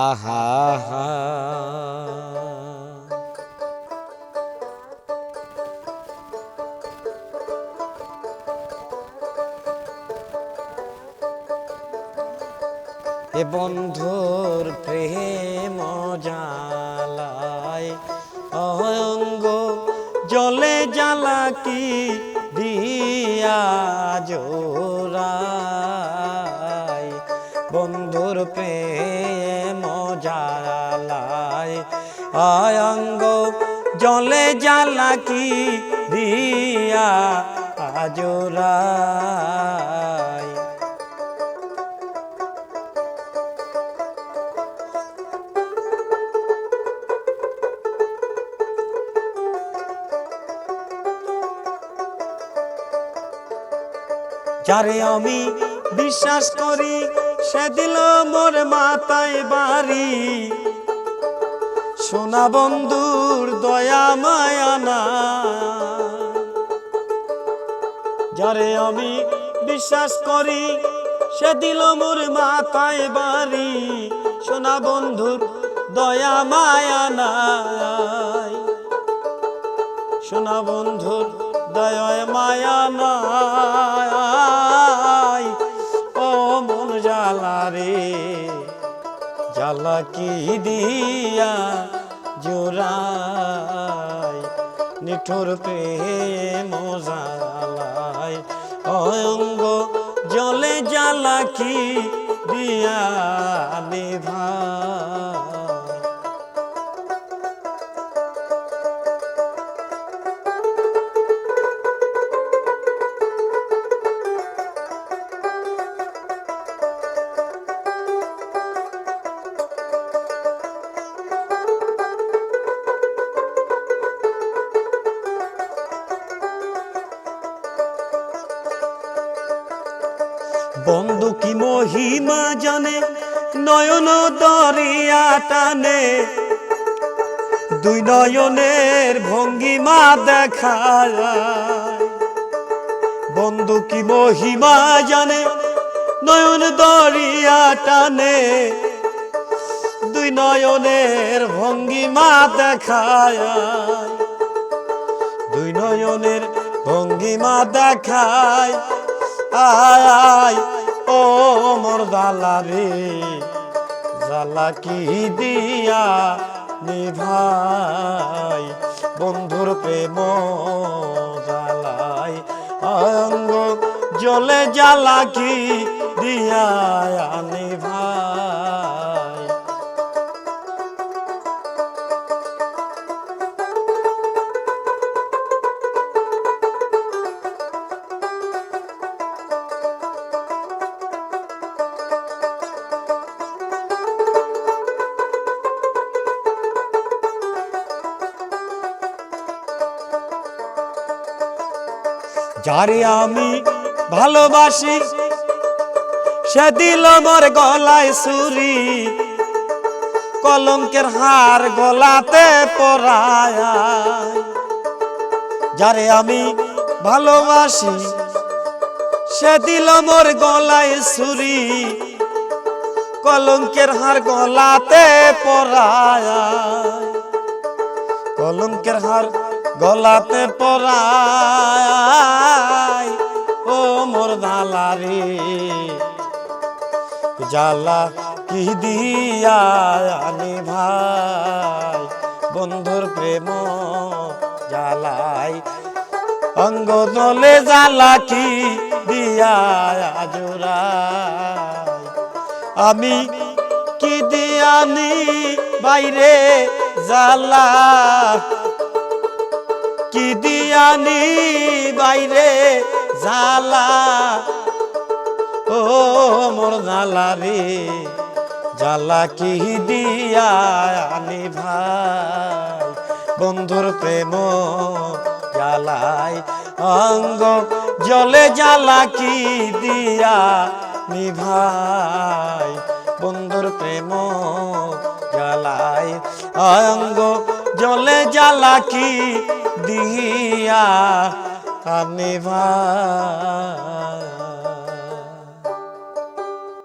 আহা হা এ বন্ধুর প্রেম জালায় অঙ্গ জলে জ্বালা কি দিয়া জোড়ায় বন্ধুর প্রেম জালায় অঙ্গ জলে জ্বালা কি দিয়া জোড়ায় যারে আমি বিশ্বাস করি সে দিল মোর মাথায় বাড়ি। সোনা বন্ধুর দয়া মায়ানা যারে আমি বিশ্বাস করি সে দিল মোর মাথায় বাড়ি। সোনা বন্ধুর দয়া মায়ানা সোনা বন্ধুর দয় মায়া জ্বালা রে। কি দিয়া জোড়াই নিঠুর প্রেম জ্বালায়। অঙ্গ জলে জ্বালা কি দিয়া নিভাই বন্ধু কি মহিমা জানে? নয়ন দরিয়া টানে। দুই নয়নের ভঙ্গিমা দেখায়। বন্ধু কি মহিমা জানে? নয়ন দরিয়া টানে। দুই নয়নের ভঙ্গিমা দেখায়। দুই নয়নের ভঙ্গিমা দেখায়। আয় আয় ও মোর দালা রে, জালা কি দিয়া নিভাই বন্ধুর প্রেম জালাই, অঙ্গ জলে জ্বালা কি দিয়া নিভাই যারে আমি ভালোবাসি, সে দিল মোর গলায় সুরি কলঙ্কের হার গলাতে পরায়। যারে আমি ভালোবাসি, সে দিল মোর গলায় সুরি কলঙ্কের হার গলাতে পরায়। কলঙ্কের হার গলাতে পরায়, ও মোর দালারে জ্বালা কি দিয়া ভাই? বন্ধুর প্রেম জ্বালাই। অঙ্গ দলে জ্বালা কি দিয়া জোড়াই আমি কি দিয়ানি বাইরে জ্বালা? দিয়ানি বাইরে জ্বালা। ও মোর জ্বালা রে, জ্বালা কি দিয়া আনি ভাই? বন্ধুর প্রেম জ্বালাই অঙ্গ জলে জ্বালা কি দিয়া নিভাই বন্ধুর প্রেম জ্বালাই অঙ্গ জলে জালাকি দিয়া কানে ভা